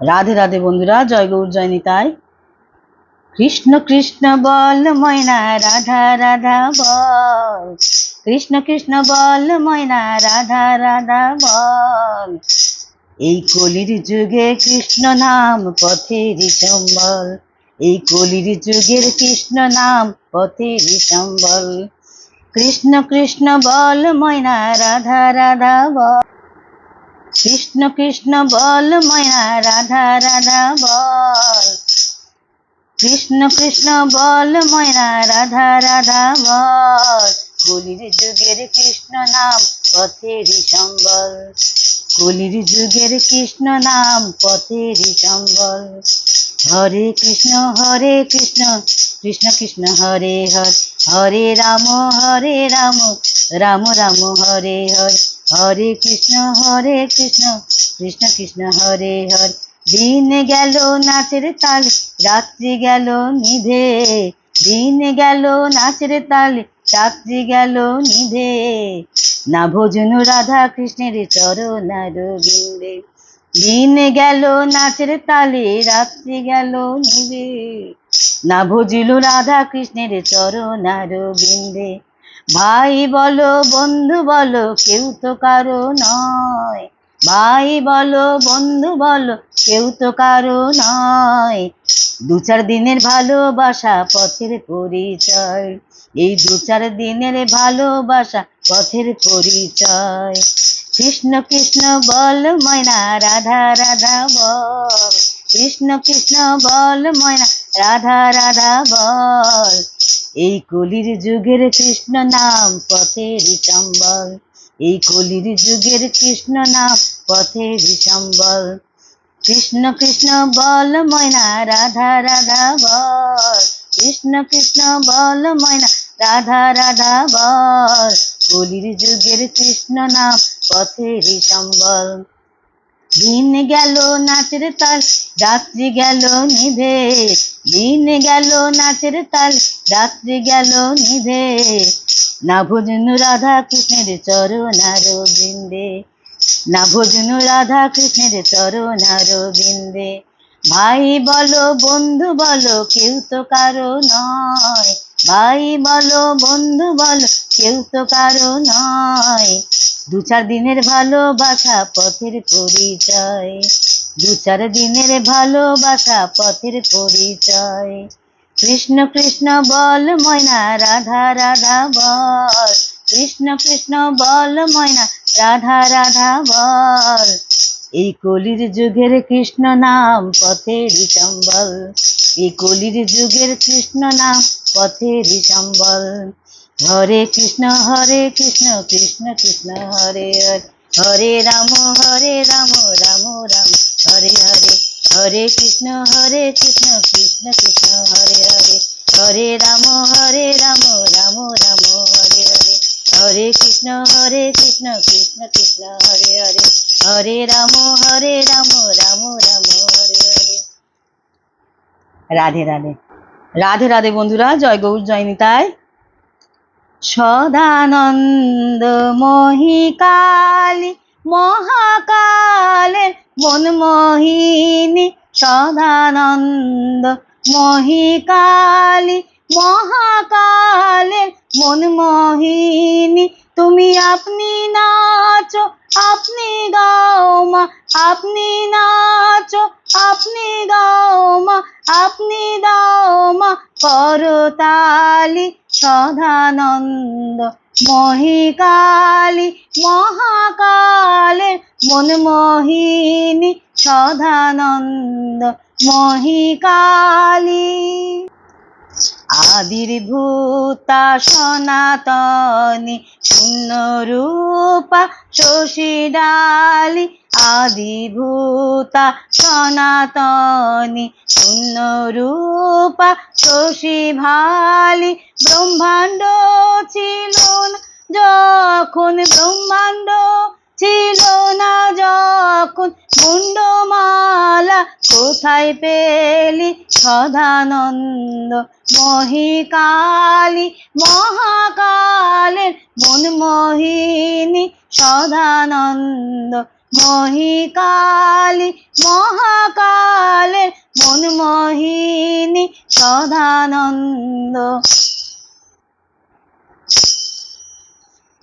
রাধে রাধে বন্ধুরা, জয় গৌর নিতাই। কৃষ্ণ কৃষ্ণ বল, ময়না রাধা রাধা বল। কৃষ্ণ কৃষ্ণ বল, ময়না রাধা রাধা বল। এই কলির যুগে কৃষ্ণ নাম পথের সম্বল। এই কলির যুগের কৃষ্ণ নাম পথের সম্বল। কৃষ্ণ কৃষ্ণ বল, ময়না রাধা রাধা বল। কৃষ্ণ কৃষ্ণ বল ময়না রাধা রাধা বল। কৃষ্ণ কৃষ্ণ বল ময়না রাধা রাধা বল। কলির যুগের কৃষ্ণ নাম পথের সম্বল। কলির যুগের কৃষ্ণ নাম পথের সম্বল। হরে কৃষ্ণ হরে কৃষ্ণ কৃষ্ণ কৃষ্ণ, হরে হরে। হরে রাম হরে রাম রাম রাম, হরে হরে। হরে কৃষ্ণ হরে কৃষ্ণ কৃষ্ণ কৃষ্ণ, হরে হরে। দিন গেল নাচের তাল, রাত্রি গেল নিধে। দিন গেল নাচের তাল, রাত্রি গেল নিধে। না ভোজন রাধা কৃষ্ণের চরণার বিন্দে দিন গেল নাচের তালে, রাত্রি গেল নিবে না ভজিল রাধা কৃষ্ণের চরণার বিন্দে ভাই বলো, বন্ধু বলো, কেউ তো কারও নয়। ভাই বলো, বন্ধু বলো, কেউ তো কারও নয়। দু চার দিনের ভালোবাসা, পথের পরিচয়। এই দু চার দিনের ভালোবাসা, পথের পরিচয়। কৃষ্ণ কৃষ্ণ বল, ময়না, রাধা রাধা বল। কৃষ্ণ কৃষ্ণ বল, ময়না, রাধা রাধা বল। এই কলির যুগের কৃষ্ণ নাম পথের সম্বল। এই কলির যুগের কৃষ্ণ নাম পথের সম্বল। কৃষ্ণ কৃষ্ণ বল, ময়না, রাধা রাধা বল। কৃষ্ণ কৃষ্ণ বল, ময়না, রাধা রাধা বল। কলির যুগের কৃষ্ণ নাম পথের সম্বল। দিন গেল নাচের তাল, রাত্রি গেল নিভে। দিন গেল নাচের তাল, রাত্রি গেল নিভে। না ভোজন রাধা কৃষ্ণের চরণার বৃন্দে না ভোজন রাধা কৃষ্ণের চরণার বৃন্দে ভাই বলো, বন্ধু বলো, কেউ তো কারও নয়। ভাই বলো, বন্ধু বলো, কেউ তো কারও নয়। দু চার দিনের ভালোবাসা পথের পরিচয়। দু চার দিনের ভালোবাসা পথের পরিচয়। কৃষ্ণ কৃষ্ণ বল, ময়না, রাধা রাধা বল। কৃষ্ণ কৃষ্ণ বল, ময়না, রাধা রাধা বল। এই কলির যুগের কৃষ্ণ নাম পথের সম্বল। এই কলির যুগের কৃষ্ণ নাম পথের সম্বল। হরে কৃষ্ণ হরে কৃষ্ণ কৃষ্ণ কৃষ্ণ, হরে হরে। হরে রাম হরে রাম রাম রাম। হরে হরে হরে কৃষ্ণ হরে কৃষ্ণ কৃষ্ণ কৃষ্ণ, হরে হরে। হরে রাম হরে রাম রাম রাম, হরে হরে। হরে কৃষ্ণ হরে কৃষ্ণ কৃষ্ণ কৃষ্ণ, হরে হরে। হরে রাম হরে রাম রাম রাম, হরে হরে। রাধে রাধে। রাধে রাধে বন্ধুরা, জয় গৌর, জয় নিতাই। সদানন্দ মহিকালী মহাকালের মনমোহিনী সদানন্দ মহিকালী মহাকালের মনমোহিনী তুমি আপনি নাচো, আপনি গাও মা, আপনি নাচো, আপনি গাও মা, আপনি দাও মা। করতালি সদানন্দ, মহিকালী মহাকালের মনমোহিনী সদানন্দ, মহিকালী আবির্ভূতা সনাতনী, শূন্য রূপা শশী ডালি। আদিভূতা সনাতনী, শূন্য রূপা শশী ভালি। ব্রহ্মাণ্ড ছিল যখন ব্রহ্মাণ্ড ছিল না, যখন মুন্ডমালা কোথায় পেলি সদানন্দ? মহিকালী মহাকালের মনমোহিনী সদানন্দ। মহিকালী মহাকালের মনমোহিনী সদানন্দ।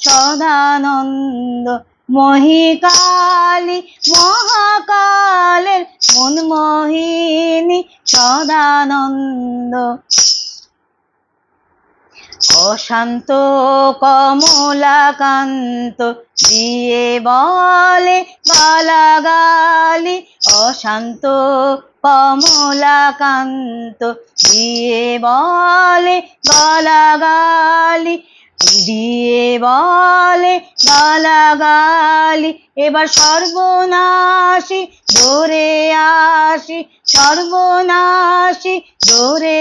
সদানন্দ মহিকালী মহাকালের মন মোহিনী সদানন্দ। অশান্ত কমলাকান্ত দিয়ে বলে গালাগালি অশান্ত কমলাকান্ত দিয়ে বলে গালাগালি দিয়ে বলে গালাগালি এবার সর্বনাশী ধরে আসি, সর্বনাশী ধরে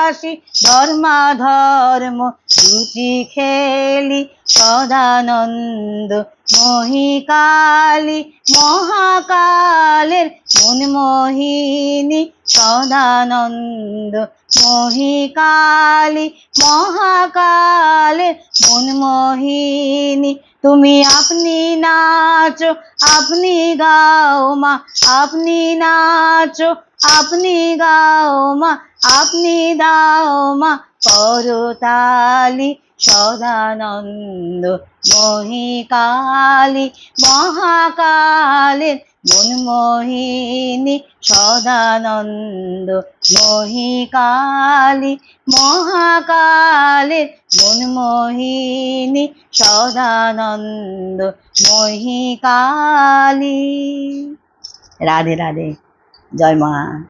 আসি ধর্মা ধর্ম দুটি খেলি, সদানন্দ মহিকালী, মহাকালের মন মোহিনী, সদানন্দ মহিকালী, মহাকালের মন মোহিনী তুমি আপনি নাচো, আপনি গাও মা, আপনি নাচো, আপনি গাও মা, আপনি দাও মা করতালি সদানন্দ মহিকালী মহাকালের মন মোহিনী সদানন্দ মহিকালী মহাকালের মন মোহিনী সদানন্দ মহিকালী। রাধে রাধে, জয় মা।